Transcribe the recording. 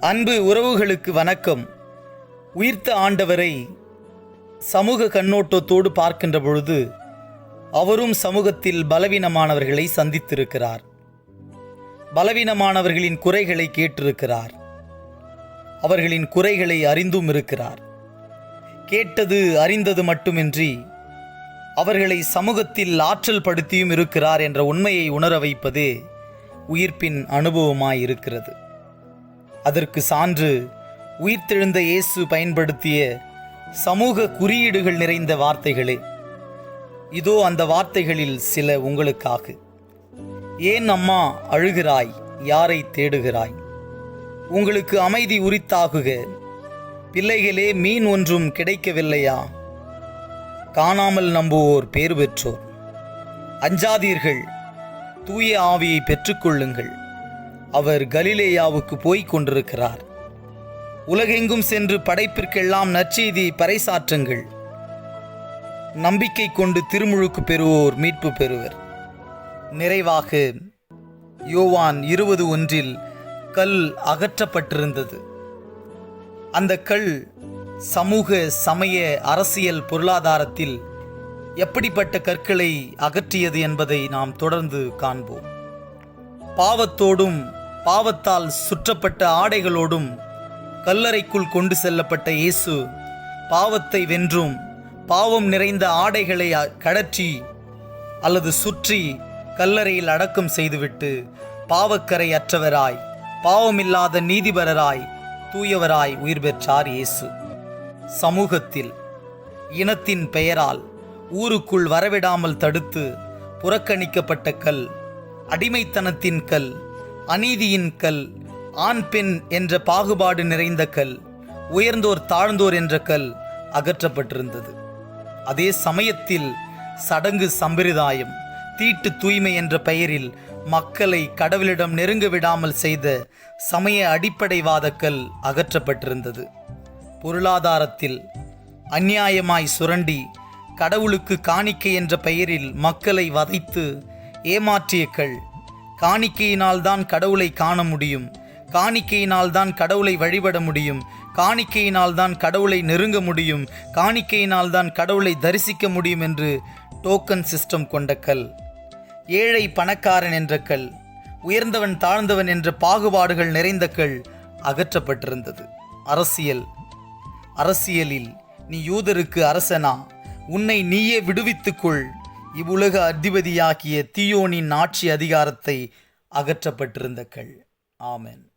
அன்பு உறவுகளுக்கு வணக்கம். உயிர்த்த ஆண்டவரை சமூக கண்ணோட்டத்தோடு பார்க்கின்ற பொழுது அவரும் சமூகத்தில் பலவீனமானவர்களை சந்தித்திருக்கிறார். பலவீனமானவர்களின் குறைகளை கேட்டிருக்கிறார். அவர்களின் குறைகளை அறிந்தும் இருக்கிறார். கேட்டது அறிந்தது மட்டுமின்றி அவர்களை சமூகத்தில் ஆற்றல் படுத்தியும் இருக்கிறார் என்ற உண்மையை உணர வைப்பதே உயிர்ப்பின் அனுபவமாயிருக்கிறது. அதற்கு சான்று உயிர்த்தெழுந்த இயேசு பயன்படுத்திய சமூக குறியீடுகள் நிறைந்த வார்த்தைகளே. இதோ அந்த வார்த்தைகளில் சில உங்களுக்காக. ஏன் அம்மா அழுகிறாய்? யாரை தேடுகிறாய்? உங்களுக்கு அமைதி உரித்தாகுக. பிள்ளைகளே மீன் ஒன்றும் கிடைக்கவில்லையா? காணாமல் நம்புவோர் பேறு பெற்றோர் அஞ்சாதீர்கள். தூய ஆவியை பெற்றுக்கொள்ளுங்கள். அவர் கலிலேயாவுக்கு போய்க் கொண்டிருக்கிறார். உலகெங்கும் சென்று படைப்பிற்கெல்லாம் நற்செய்தி பறைசாற்றுங்கள். நம்பிக்கை கொண்டு திருமுழுக்கு பெறுவோர் மீட்பு பெறுவர். நிறைவாக யோவான் இருபது ஒன்றில் கல் அகற்றப்பட்டிருந்தது. அந்த கல் சமூக சமய அரசியல் பொருளாதாரத்தில் எப்படிப்பட்ட கற்களை அகற்றியது என்பதை நாம் தொடர்ந்து காண்போம். பாவத்தோடும் பாவத்தால் சுற்றப்பட்ட ஆடைகளோடும் கல்லறைக்குள் கொண்டு செல்லப்பட்ட இயேசு பாவத்தை வென்றும் பாவம் நிறைந்த ஆடைகளை அ- கடற்றி அல்லது சுற்றி கல்லறையில் அடக்கம் செய்துவிட்டு பாவக்கரை அற்றவராய் பாவமில்லாத நீதிபரராய் தூயவராய் உயிர் பெற்றார் இயேசு. சமூகத்தில் இனத்தின் பெயரால் ஊருக்குள் வரவிடாமல் தடுத்து புறக்கணிக்கப்பட்ட கல் அடிமைத்தனத்தின் கல் அநீதியின் கல் ஆண் பெண் என்ற பாகுபாடு நிறைந்த கல் உயர்ந்தோர் தாழ்ந்தோர் என்ற கல் அகற்றப்பட்டிருந்தது. அதே சமயத்தில் சடங்கு சம்பிரதாயம் தீட்டு தூய்மை என்ற பெயரில் மக்களை கடவுளிடம் நெருங்க விடாமல் செய்த சமய அடிப்படைவாத கல் அகற்றப்பட்டிருந்தது. பொருளாதாரத்தில் அந்நியாயமாய் சுரண்டி கடவுளுக்கு காணிக்கை என்ற பெயரில் மக்களை வதைத்து ஏமாற்றிய கல் காணிக்கையினால்தான் கடவுளை காண முடியும். காணிக்கையினால்தான் கடவுளை வழிபட முடியும். காணிக்கையினால்தான் கடவுளை நெருங்க முடியும். காணிக்கையினால்தான் கடவுளை தரிசிக்க முடியும் என்று டோக்கன் சிஸ்டம் கொண்ட கல். ஏழை பணக்காரன் என்ற கல். உயர்ந்தவன் தாழ்ந்தவன் என்ற பாகுபாடுகள் நிறைந்த கல் அகற்றப்பட்டிருந்தது. அரசியல். அரசியலில் நீ யூதருக்கு அரசனா. உன்னை நீயே விடுவித்துக்கொள் இவ்வுலக அதிபதியாகிய தியோனின் ஆட்சி அதிகாரத்தை அகற்றப்பட்டிருந்த கல். ஆமென்.